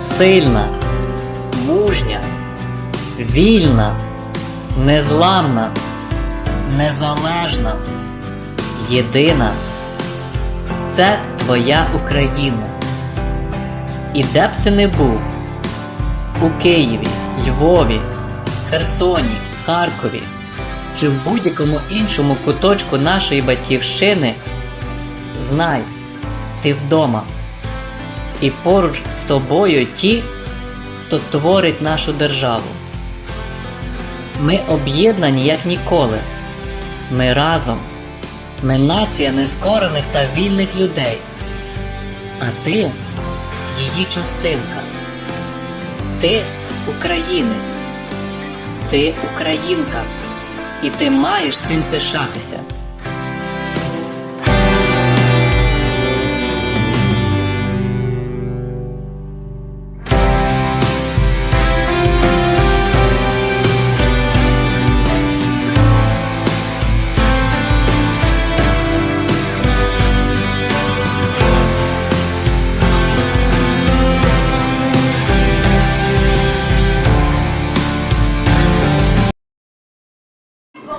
сильна, мужня, вільна, незламна, незалежна, єдина. Це твоя Україна. І де б ти не був у Києві, Львові, Херсоні, Харкові чи в будь-якому іншому куточку нашої батьківщини, знай, ти вдома. І поруч з тобою ті, хто творить нашу державу. Ми об'єднані як ніколи. Ми разом. Ми нація нескорених та вільних людей. А ти її частинка. Ти українець. Ти українка. І ти маєш цим пишатися.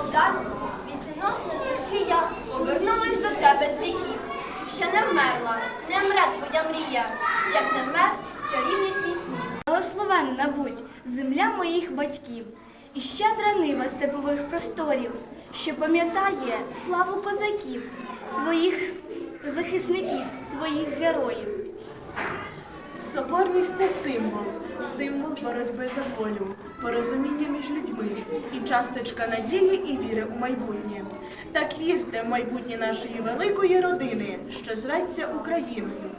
Богдан, вісіносна Софія, повернулась до тебе з віків. Ще не вмерла, не вмре твоя мрія, як не вмер чарівний твій сміх. Благословенна будь земля моїх батьків і щедра нива степових просторів, що пам'ятає славу козаків, своїх захисників, своїх героїв. Соборність це символ, символ боротьби за волю, порозуміння між людьми часточка надії і віри у майбутнє. Так вірте в майбутнє нашої великої родини, що зветься Україною.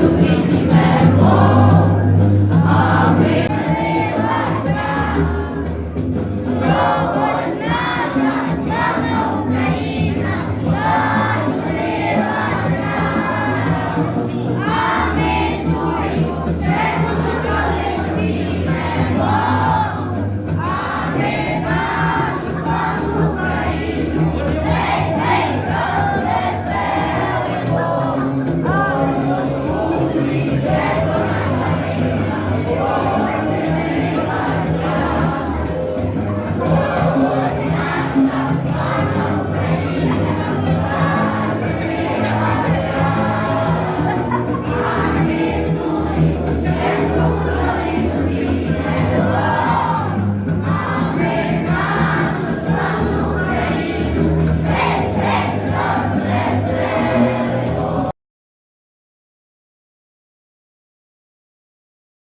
তুমি